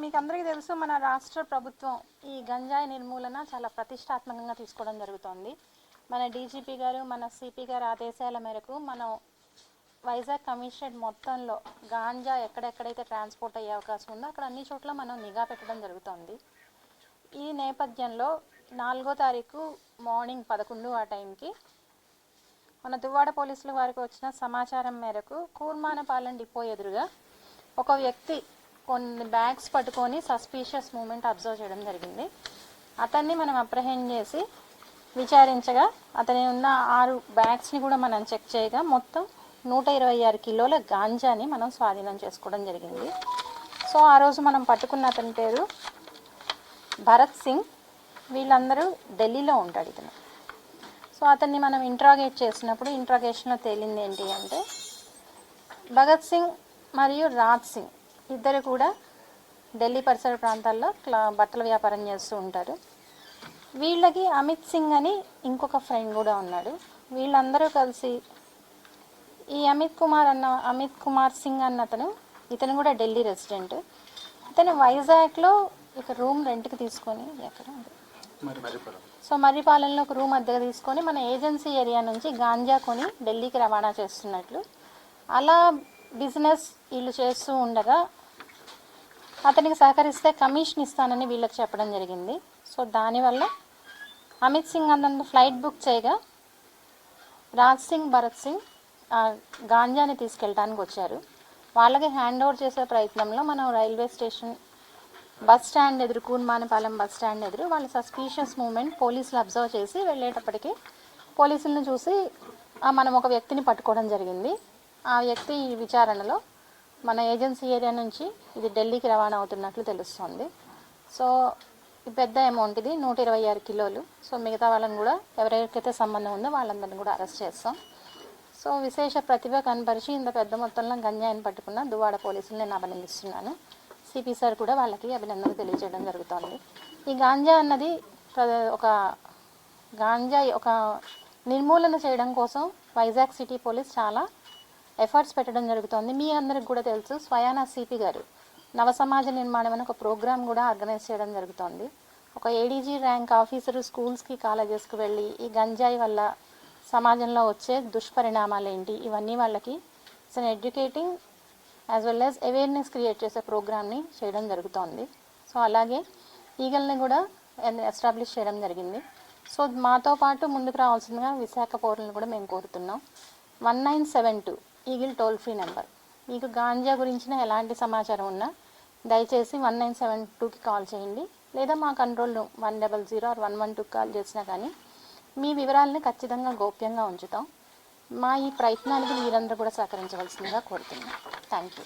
మీకు అందరికీ తెలుసు మన రాష్ట్ర ప్రభుత్వం ఈ గంజాయి నిర్మూలన చాలా ప్రతిష్టాత్మకంగా తీసుకోవడం జరుగుతోంది. మన డీజీపీ గారు మన సిపి గారు ఆదేశాల మేరకు మనం వైజాగ్ కమిషనరేట్ మొత్తంలో గాంజా ఎక్కడెక్కడైతే ట్రాన్స్పోర్ట్ అయ్యే అవకాశం ఉందో అక్కడ అన్ని చోట్ల మనం నిఘా పెట్టడం జరుగుతోంది. ఈ నేపథ్యంలో నాలుగో తారీఖు మార్నింగ్ పదకొండు ఆ టైంకి మన దువ్వాడ పోలీసుల వారికి వచ్చిన సమాచారం మేరకు కూర్మానపాలెం డిపో ఎదురుగా ఒక వ్యక్తి కొన్ని బ్యాగ్స్ పట్టుకొని సస్పీషియస్ మూమెంట్ అబ్జర్వ్ చేయడం జరిగింది. అతన్ని మనం అప్రహెండ్ చేసి విచారించగా అతని ఉన్న ఆరు బ్యాగ్స్ని కూడా మనం చెక్ చేయగా మొత్తం నూట ఇరవై ఆరు కిలోల గాంజాని మనం స్వాధీనం చేసుకోవడం జరిగింది. సో ఆ రోజు మనం పట్టుకున్న అతని పేరు భరత్ సింగ్. వీళ్ళందరూ ఢిల్లీలో ఉంటాడు ఇతను. సో అతన్ని మనం ఇంట్రాగేట్ చేసినప్పుడు ఇంట్రాగేషన్లో తేలింది ఏంటి అంటే భగత్ సింగ్ మరియు రాజ్ సింగ్. ఇద్దరు కూడా ఢిల్లీ పరిసర ప్రాంతాల్లో క్లా బట్టల వ్యాపారం చేస్తూ ఉంటారు. వీళ్ళకి అమిత్ సింగ్ అని ఇంకొక ఫ్రెండ్ కూడా ఉన్నాడు. వీళ్ళందరూ కలిసి ఈ అమిత్ కుమార్ అన్న అమిత్ కుమార్ సింగ్ అన్న అతను ఇతను కూడా ఢిల్లీ రెసిడెంట్ ఇతను వైజాగ్లో ఇక రూమ్ రెంట్కి తీసుకొని ఎక్కడ సో మర్రిపాలెంలో ఒక రూమ్ అద్దెగా తీసుకొని మన ఏజెన్సీ ఏరియా నుంచి గాంజా కొని ఢిల్లీకి రవాణా చేస్తున్నట్లు. అలా బిజినెస్ వీళ్ళు చేస్తూ ఉండగా అతనికి సహకరిస్తే కమిషన్ ఇస్తానని వీళ్ళకి చెప్పడం జరిగింది. సో దానివల్ల అమిత్ సింగ్ అందరు ఫ్లైట్ బుక్ చేయగా రాజ్ సింగ్ భరత్ సింగ్ ఆ గాంజాని తీసుకెళ్ళడానికి వచ్చారు. వాళ్ళకి హ్యాండ్ ఓవర్ చేసే ప్రయత్నంలో మనం రైల్వే స్టేషన్ బస్ స్టాండ్ ఎదురు కూన్మానపాలెం బస్ స్టాండ్ ఎదురు వాళ్ళ సస్పీషియస్ మూమెంట్ పోలీసులు అబ్జర్వ్ చేసి వెళ్ళేటప్పటికి పోలీసులను చూసి మనం ఒక వ్యక్తిని పట్టుకోవడం జరిగింది. ఆ వ్యక్తి ఈ విచారణలో మన ఏజెన్సీ ఏరియా నుంచి ఇది ఢిల్లీకి రవాణా అవుతున్నట్లు తెలుస్తోంది. సో ఈ పెద్ద అమౌంట్ ఇది నూట ఇరవై ఆరు కిలోలు. సో మిగతా వాళ్ళని కూడా ఎవరెవరికైతే సంబంధం ఉందో వాళ్ళందరిని కూడా అరెస్ట్ చేస్తాం. సో విశేష ప్రతిభ కనపరిచి ఇంత పెద్ద మొత్తంలో గంజాయిని పట్టుకున్న దువాడ పోలీసులు నేను అభినందిస్తున్నాను. సిపి సార్ కూడా వాళ్ళకి అభినందనలు తెలియజేయడం జరుగుతోంది. ఈ గాంజా అన్నది ప్ర- ఒక గాంజా ఒక నిర్మూలన చేయడం కోసం వైజాగ్ సిటీ పోలీస్ చాలా ఎఫర్ట్స్ పెట్టడం జరుగుతోంది. మీ అందరికి కూడా తెలుసు స్వయానా సిపి గారు నవ సమాజ నిర్మాణం అని ఒక ప్రోగ్రామ్ కూడా ఆర్గనైజ్ చేయడం జరుగుతోంది. ఒక ఏడీజీ ర్యాంక్ ఆఫీసరు స్కూల్స్కి కాలేజెస్కి వెళ్ళి ఈ గంజాయి వల్ల సమాజంలో వచ్చే దుష్పరిణామాలు ఏంటి ఇవన్నీ వాళ్ళకి it's an educating as well as awareness create చేసే ప్రోగ్రామ్ని చేయడం జరుగుతోంది. సో అలాగే ఈగల్ని కూడా ఎస్టాబ్లిష్ చేయడం జరిగింది. సో మాతో పాటు ముందుకు రావాల్సిందిగా విశాఖ పౌరులను కూడా మేము కోరుతున్నాం. One nine seven two eagle toll free number. మీకు గాంజా గురించిన ఎలాంటి సమాచారం ఉన్నా దయచేసి వన్ నైన్ సెవెన్ టూకి కాల్ చేయండి. లేదా మా control room one double zero or one one టూకి కాల్ చేసినా కానీ మీ వివరాలని ఖచ్చితంగా గోప్యంగా ఉంచుతాం. మా ఈ ప్రయత్నానికి మీరందరూ కూడా సహకరించవలసిందిగా కోరుతున్నాం. Thank you